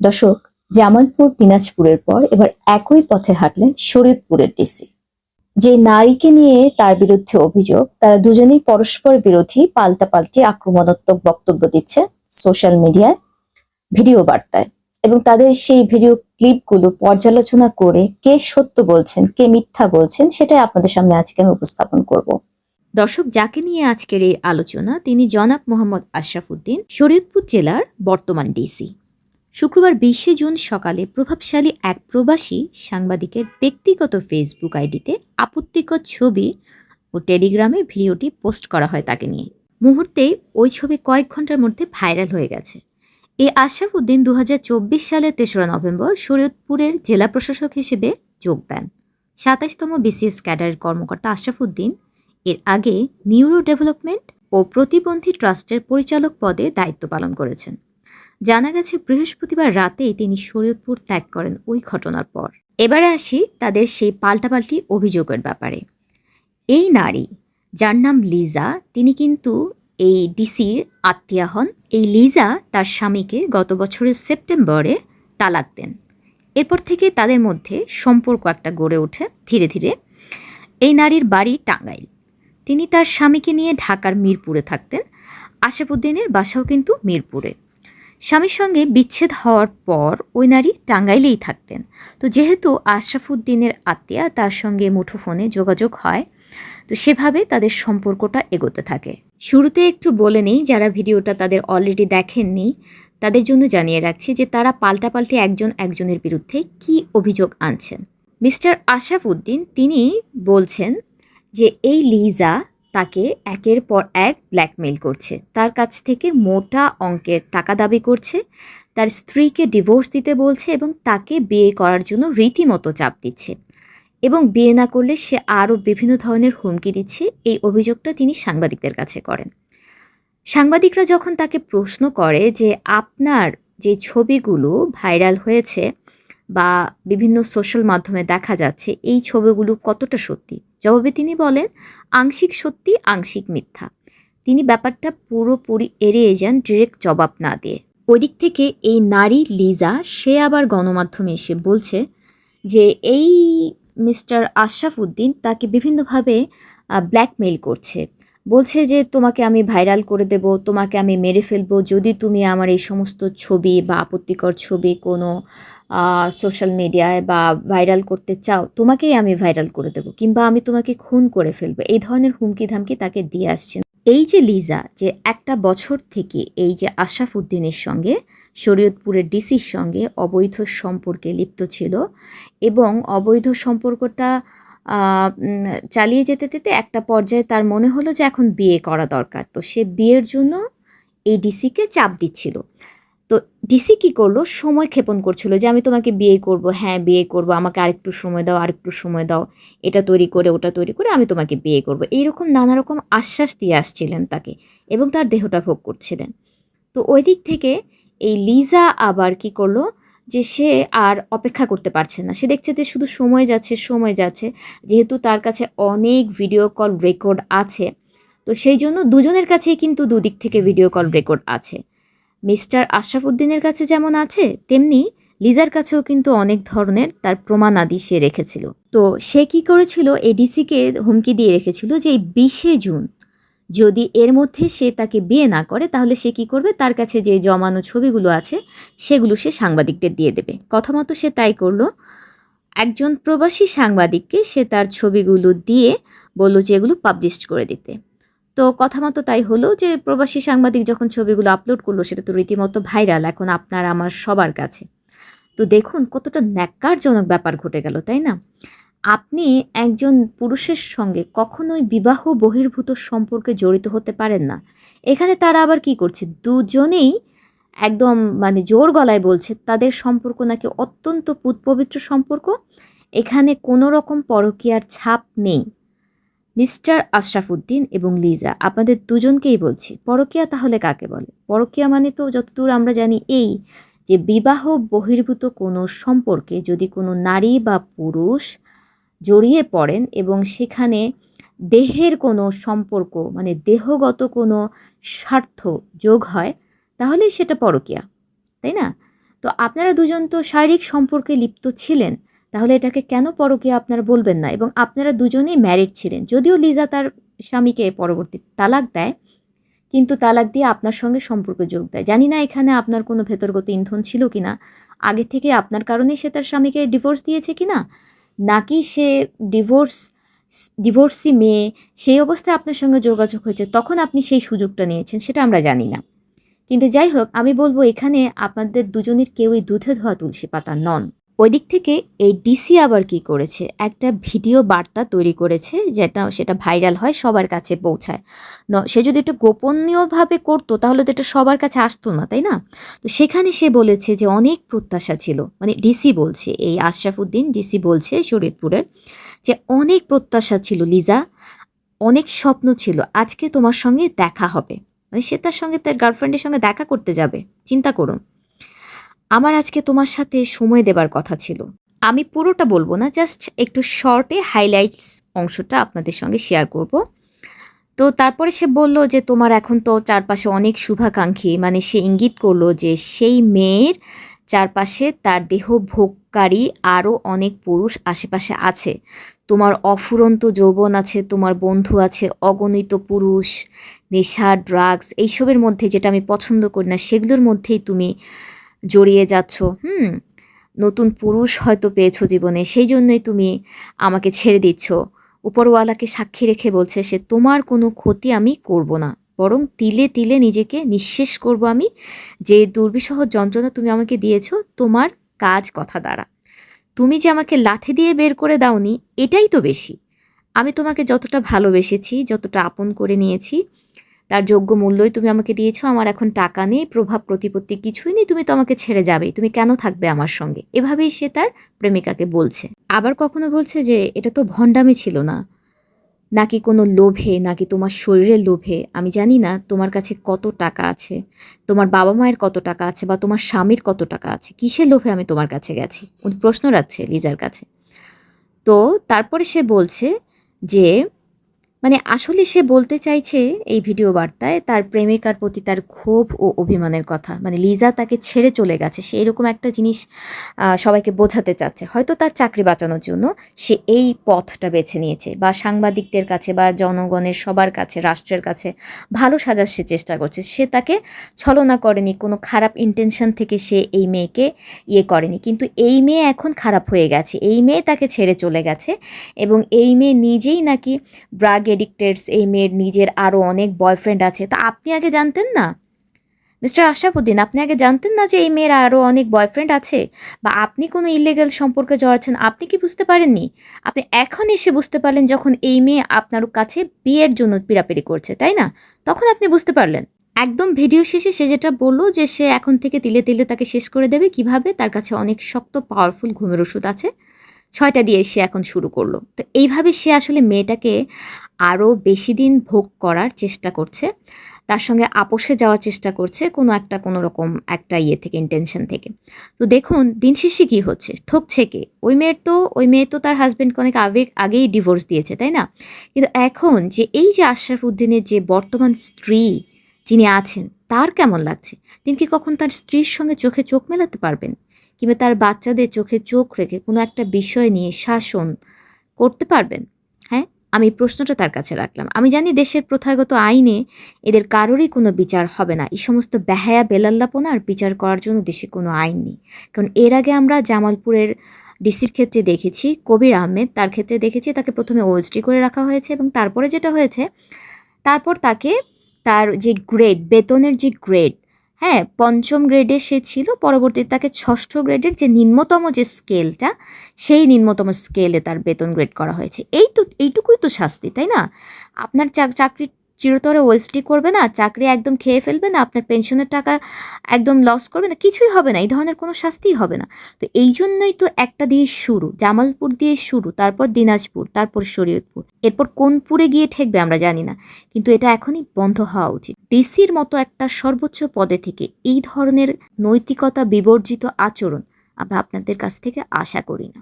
দর্শক, জামালপুর, দিনাজপুরের পর এবার একই পথে হাঁটলেন শরীয়তপুরের ডিসি। যে নারীকে নিয়ে তার বিরুদ্ধে অভিযোগ, তারা দুজনেই পরস্পর বিরোধী পাল্টাপাল্টি আক্রমণাত্মক বক্তব্য দিচ্ছে সোশ্যাল মিডিয়ায়, ভিডিও বার্তায়। এবং তাদের সেই ভিডিও ক্লিপগুলো পর্যালোচনা করে কে সত্য বলছেন, কে মিথ্যা বলছেন, সেটাই আপনাদের সামনে আজকে আমি উপস্থাপন করব। দর্শক, যাকে নিয়ে আজকের এই আলোচনা, তিনি জনাব মোহাম্মদ আশরাফুদ্দিন শরীয়তপুর জেলার বর্তমান ডিসি। শুক্রবার বিশে জুন সকালে প্রভাবশালী এক প্রবাসী সাংবাদিকের ব্যক্তিগত ফেসবুক আইডিতে আপত্তিকর ছবি ও টেলিগ্রামে ভিডিওটি পোস্ট করা হয় তাকে নিয়ে। মুহূর্তেই ওই ছবি কয়েক ঘণ্টার মধ্যে ভাইরাল হয়ে গেছে। এই আশরাফুদ্দিন দু হাজার চব্বিশ সালের তেসরা নভেম্বর শরীয়তপুরের জেলা প্রশাসক হিসেবে যোগ দেন। সাতাশতম বিসিএস ক্যাডারের কর্মকর্তা আশরাফুদ্দিন এর আগে নিউরো ডেভেলপমেন্ট ও প্রতিবন্ধী ট্রাস্টের পরিচালক পদে দায়িত্ব পালন করেছেন। জানা গেছে, বৃহস্পতিবার রাতেই তিনি শরীয়তপুর ত্যাগ করেন ওই ঘটনার পর। এবারে আসি তাদের সেই পাল্টাপাল্টি অভিযোগের ব্যাপারে। এই নারী, যার নাম লিজা, তিনি কিন্তু এই ডিসির আত্মীয়া হন। এই লিজা তার স্বামীকে গত বছরের সেপ্টেম্বরে তালাক দেন। এরপর থেকে তাদের মধ্যে সম্পর্ক একটা গড়ে ওঠে ধীরে ধীরে। এই নারীর বাড়ি টাঙ্গাইল। তিনি তার স্বামীকে নিয়ে ঢাকার মিরপুরে থাকতেন। আশাফুদ্দিনের বাসাও কিন্তু মিরপুরে। স্বামীর সঙ্গে বিচ্ছেদ হওয়ার পর ওই নারী টাঙ্গাইলেই থাকতেন। তো যেহেতু আশরাফুদ্দিনের আত্মীয়া, তার সঙ্গে মুঠোফোনে যোগাযোগ হয়, তো সেভাবে তাদের সম্পর্কটা এগোতে থাকে। শুরুতে একটু বলে নেই, যারা ভিডিওটা তাদের অলরেডি দেখেননি, তাদের জন্য জানিয়ে রাখছি যে তারা পাল্টাপাল্টি একজন একজনের বিরুদ্ধে কি অভিযোগ আনছেন। মিস্টার আশরাফুদ্দিন তিনি বলছেন যে এই লিজা তাকে একের পর এক ব্ল্যাকমেইল করছে। তার কাছ থেকে মোটা অঙ্কের টাকা দাবি করছে, তার স্ত্রীকে ডিভোর্স দিতে বলছে এবং তাকে বিয়ে করার জন্য রীতিমতো চাপ দিচ্ছে এবং বিয়ে না করলে সে আরও বিভিন্ন ধরনের হুমকি দিচ্ছে, এই অভিযোগটা তিনি সাংবাদিকদের কাছে করেন। সাংবাদিকরা যখন তাকে প্রশ্ন করে যে, আপনার যে ছবিগুলো ভাইরাল হয়েছে বা বিভিন্ন সোশ্যাল মাধ্যমে দেখা যাচ্ছে এই ছবিগুলো কতটা সত্যি? জবাবে তিনি বলেন, আংশিক সত্যি, আংশিক মিথ্যা। তিনি ব্যাপারটা পুরোপুরি এড়িয়ে যান ডিরেক্ট জবাব না দিয়ে। ওই দিক থেকে এই নারী লিজা, সে আবার গণমাধ্যমে এসে বলছে যে, এই মিস্টার আশরাফ উদ্দিন তাকে বিভিন্নভাবে ব্ল্যাকমেইল করছে। বলছে যে, তোমাকে আমি ভাইরাল করে দেব, তোমাকে আমি মেরে ফেলব। যদি তুমি আমার এই সমস্ত ছবি বা আপত্তিকর ছবি কোনো সোশ্যাল মিডিয়ায় বা ভাইরাল করতে চাও, তোমাকেই আমি ভাইরাল করে দেবো কিংবা আমি তোমাকে খুন করে ফেলব। এই ধরনের হুমকি ধামকি তাকে দিয়ে আসছেন। এই যে লিজা, যে একটা বছর থেকে এই যে আশরাফ উদ্দিনের সঙ্গে, শরীয়তপুরের ডিসির সঙ্গে অবৈধ সম্পর্কে লিপ্ত ছিল এবং অবৈধ সম্পর্কটা চালিয়ে যেতে যেতে একটা পর্যায়ে তার মনে হলো যে এখন বিয়ে করা দরকার। তো সে বিয়ের জন্য এই ডিসিকে চাপ দিচ্ছিল। তো ডিসি কী করল? সময় ক্ষেপণ করছিল যে আমি তোমাকে বিয়ে করব। হ্যাঁ বিয়ে করব। আমাকে আরেকটু সময় দাও, আরেকটু সময় দাও। এটা তৈরি করে, ওটা তৈরি করে আমি তোমাকে বিয়ে করব। এইরকম নানা রকম আশ্বাস দিয়ে আসছিলেন তাকে এবং তার দেহটা ভোগ করছিলেন। তো ওই দিক থেকে এই লিজা আবার কি করল? যে সে আর অপেক্ষা করতে পারছে না। সে দেখছে যে শুধু সময় যাচ্ছে সময় যাচ্ছে। যেহেতু তার কাছে অনেক ভিডিও কল রেকর্ড আছে, তো সেই জন্য দুজনের কাছেই কিন্তু দুদিক থেকে ভিডিও কল রেকর্ড আছে। মিস্টার আশরাফুদ্দিনের কাছে যেমন আছে, তেমনি লিজার কাছেও কিন্তু অনেক ধরনের তার প্রমাণাদি সে রেখেছিল। তো সে কি করেছিল? এডিসিকে হুমকি দিয়ে রেখেছিল যে এই বিশে জুন যদি এর মধ্যে সে তাকে বিয়ে না করে, তাহলে সে কি করবে? তার কাছে যে জমানো ছবিগুলো আছে, সেগুলো সে সাংবাদিকদের দিয়ে দেবে। কথা মতো সে তাই করল, একজন প্রবাসী সাংবাদিককে সে তার ছবিগুলো দিয়ে বলল যে এগুলো পাবলিশ করে দিতে। তো কথা মতো তাই হলো যে প্রবাসী সাংবাদিক যখন ছবিগুলো আপলোড করল, সেটা তো রীতিমতো ভাইরাল এখন আপনার আমার সবার কাছে। তো দেখুন কতটা ন্যাক্কারজনক ব্যাপার ঘটে গেল, তাই না? আপনি একজন পুরুষের সঙ্গে কখনোই বিবাহ বহির্ভূত সম্পর্কে জড়িত হতে পারেন না। এখানে তারা আবার কি করছে? দুজনেই একদম মানে জোর গলায় বলছে, তাদের সম্পর্ক নাকি অত্যন্ত পুতপবিত্র সম্পর্ক। এখানে কোনো রকম পরকীয়ার ছাপ নেই। মিস্টার আশরাফুদ্দিন এবং লিজা, আপনাদের দুজনকেই বলছি, পরকিয়া তাহলে কাকে বলে? পরকিয়া মানে তো যতদূর আমরা জানি এই যে বিবাহ বহির্ভূত কোনো সম্পর্কে যদি কোনো নারী বা পুরুষ জড়িয়ে পড়েন এবং সেখানে দেহের কোনো সম্পর্ক মানে দেহগত কোনো স্বার্থ যোগ হয়, তাহলে সেটা পরকিয়া, তাই না? তো আপনারা দুজন তো শারীরিক সম্পর্কে লিপ্ত ছিলেন, তাহলে এটাকে কেন পরকে আপনারা বলবেন না? এবং আপনারা দুজনেই ম্যারিড ছিলেন, যদিও লিজা তার স্বামীকে পরবর্তী তালাক দেয়, কিন্তু তালাক দিয়ে আপনার সঙ্গে সম্পর্ক যোগ দেয়। জানি না এখানে আপনার কোনো ভেতরগত ইন্ধন ছিল কি না আগে থেকে আপনার কারণে সে তার স্বামীকে ডিভোর্স দিয়েছে কি না নাকি সে ডিভোর্স ডিভোর্সি মেয়ে, সেই অবস্থায় আপনার সঙ্গে যোগাযোগ হয়েছে, তখন আপনি সেই সুযোগটা নিয়েছেন, সেটা আমরা জানি না। কিন্তু যাই হোক, আমি বলব এখানে আপনাদের দুজনের কেউই দুধে ধোয়া তুলসী পাতা নন। ওই দিক থেকে এই ডিসি আবার কি করেছে? একটা ভিডিও বার্তা তৈরি করেছে যেটা, সেটা ভাইরাল হয়, সবার কাছে পৌঁছায়। ন- সে যদি একটু গোপনীয়ভাবে করতো, তাহলে তো এটা সবার কাছে আসতো না, তাই না? তো সেখানে সে বলেছে যে অনেক প্রত্যাশা ছিল মানে ডিসি বলছে, এই আশরাফুদ্দিন ডিসি বলছে শরীয়তপুরের যে অনেক প্রত্যাশা ছিল, লিজা, অনেক স্বপ্ন ছিল, আজকে তোমার সঙ্গে দেখা হবে। মানে সে তার সঙ্গে, তার গার্লফ্রেন্ডের সঙ্গে দেখা করতে যাবে, চিন্তা করুন। আমার আজকে তোমার সাথে সময় দেবার কথা ছিল। আমি পুরোটা বলব না জাস্ট একটু শর্টে হাইলাইটস অংশটা আপনাদের সঙ্গে শেয়ার করব। তো তারপরে সে বলল যে, তোমার এখন তো চারপাশে অনেক শুভাকাঙ্ক্ষী। মানে সে ইঙ্গিত করল যে, সেই মেয়ের চারপাশে তার দেহ ভোগকারী আরও অনেক পুরুষ আশেপাশে আছে। তোমার অফুরন্ত যৌবন আছে, তোমার বন্ধু আছে, অগণিত পুরুষ, নেশা ড্রাগস এইসবের মধ্যে যেটা আমি পছন্দ করি না, সেগুলোর মধ্যেই তুমি জড়িয়ে যাচ্ছ। হুম, নতুন পুরুষ হয়তো পেয়েছ জীবনে, সেই জন্যই তুমি আমাকে ছেড়ে দিচ্ছ। উপরওয়ালাকে সাক্ষী রেখে বলছে সে, তোমার কোনো ক্ষতি আমি করব না। বরং তিলে তিলে নিজেকে নিঃশেষ করব আমি। যে দুর্বিষহ যন্ত্রণা তুমি আমাকে দিয়েছ, তোমার কাজ কথা দ্বারা। তুমি যে আমাকে লাথি দিয়ে বের করে দাওনি, এটাই তো বেশি। আমি তোমাকে যতটা ভালোবেসেছি, যতটা আপন করে নিয়েছি তার যোগ্য মূল্যই তুমি আমাকে দিয়েছ, আমার এখন টাকা নেই, প্রভাব, প্রতিপত্তি কিছুই নেই, তুমি তো আমাকে ছেড়ে যাবেই। তুমি কেন থাকবে আমার সঙ্গে? এভাবেই সে তার প্রেমিকাকে বলছে। আবার কখনো বলছে যে, এটা তো ভণ্ডামি ছিল না। নাকি কোনো লোভে, নাকি তোমার শরীরের লোভে? আমি জানি না তোমার কাছে কত টাকা আছে, তোমার বাবা মায়ের কত টাকা আছে বা তোমার স্বামীর কত টাকা আছে, কিসের লোভে আমি তোমার কাছে গেছি? উনি প্রশ্ন রাখছে লিজার কাছে। তো তারপরে সে বলছে যে মানে আসলে সে বলতে চাইছে এই ভিডিও বার্তায় তার প্রেমিকার প্রতি তার ক্ষোভ ও অভিমানের কথা। মানে লিজা তাকে ছেড়ে চলে গেছে। সে এরকম একটা জিনিস সবাইকে বোঝাতে চাচ্ছে। হয়তো তার চাকরি বাঁচানোর জন্য সে এই পথটা বেছে নিয়েছে বা সাংবাদিকদের কাছে বা জনগণের সবার কাছে, রাষ্ট্রের কাছে ভালো সাজার সে চেষ্টা করছে। সে তাকে ছলনা করেনি, কোনো খারাপ ইন্টেনশন থেকে সে এই মেয়েকে ইয়ে করেনি। কিন্তু এই মেয়ে এখন খারাপ হয়ে গেছে। এই মেয়ে তাকে ছেড়ে চলে গেছে এবং এই মেয়ে নিজেই নাকি ব্রাগ এডিক্টেডস এই মেয়ের নিজের আরও অনেক বয়ফ্রেন্ড আছে। তা আপনি আগে জানতেন না? মিস্টার আশরাফুদ্দিন, আপনি আগে জানতেন না যে এই মেয়ের আরও অনেক বয়ফ্রেন্ড আছে? বা আপনি কোনো ইলিগাল সম্পর্কে জড়াচ্ছেন? আপনি কি বুঝতে পারেননি? আপনি এখন এসে বুঝতে পারলেন যখন এই মেয়ে আপনার কাছে বিয়ের জন্য পিড়াপিড়ি করছে, তাই না? তখন আপনি বুঝতে পারলেন। একদম ভিডিও শেষে সে যেটা বলল যে সে এখন থেকে তিলে তিলে তাকে শেষ করে দেবে, কীভাবে? তার কাছে অনেক শক্ত পাওয়ারফুল ঘুমের ওষুধ আছে। ছয়টা দিয়ে সে এখন শুরু করল। তো এইভাবে সে আসলে মেয়েটাকে আরও বেশি দিন ভোগ করার চেষ্টা করছে। তার সঙ্গে আপোষে যাওয়ার চেষ্টা করছে কোনো একটা, কোনো রকম একটা ইয়ে থেকে ইন্টেনশন থেকে। তো দেখুন, দিন শেষে কী হচ্ছে? ঠকছে কে? ওই মেয়ের তো, ওই মেয়ে তো তার হাজব্যান্ডকে অনেক আগে, আগেই ডিভোর্স দিয়েছে, তাই না? কিন্তু এখন যে এই যে আশরাফ উদ্দিনের যে বর্তমান স্ত্রী যিনি আছেন, তার কেমন লাগছে? তিনি কি কখন তার স্ত্রীর সঙ্গে চোখে চোখ মেলাতে পারবেন? কিংবা তার বাচ্চাদের চোখে চোখ রেখে কোনো একটা বিষয় নিয়ে শাসন করতে পারবেন? হ্যাঁ আমি প্রশ্নটা তার কাছে রাখলাম। আমি জানি দেশের প্রথাগত আইনে এদের কারোরই কোনো বিচার হবে না। এই সমস্ত বেহায়া বেলাল্লাপনার বিচার করার জন্য দেশে কোনো আইন নেই। কারণ এর আগে আমরা জামালপুরের ডিসির ক্ষেত্রে দেখেছি, কবির আহমেদ তার ক্ষেত্রে দেখেছি, তাকে প্রথমে ওএসডি করে রাখা হয়েছে এবং তারপরে যেটা হয়েছে, তারপর তাকে তার যে গ্রেড বেতনের যে গ্রেড হ্যাঁ পঞ্চম গ্রেডে সে ছিল, পরবর্তীতে তাকে ষষ্ঠ গ্রেডের যে নিম্নতম যে স্কেলটা সেই নিম্নতম স্কেলে তার বেতন গ্রেড করা হয়েছে। এই তো, এইটুকুই তো শাস্তি, তাই না? আপনার চাকরির চাকরি চিরতরে ওয়েস্টই করবে না, চাকরি একদম খেয়ে ফেলবে না, আপনার পেনশনের টাকা একদম লস করবে না, কিছুই হবে না, এই ধরনের কোনো শাস্তিই হবে না। তো এই জন্যই তো একটা দিয়ে শুরু, জামালপুর দিয়ে শুরু, তারপর দিনাজপুর, তারপর শরীয়তপুর, এরপর কোন পুরে গিয়ে ঠেকবে আমরা জানি না, কিন্তু এটা এখনই বন্ধ হওয়া উচিত। ডিসির মতো একটা সর্বোচ্চ পদে থেকে এই ধরনের নৈতিকতা বিবর্জিত আচরণ আমরা আপনাদের কাছ থেকে আশা করি না।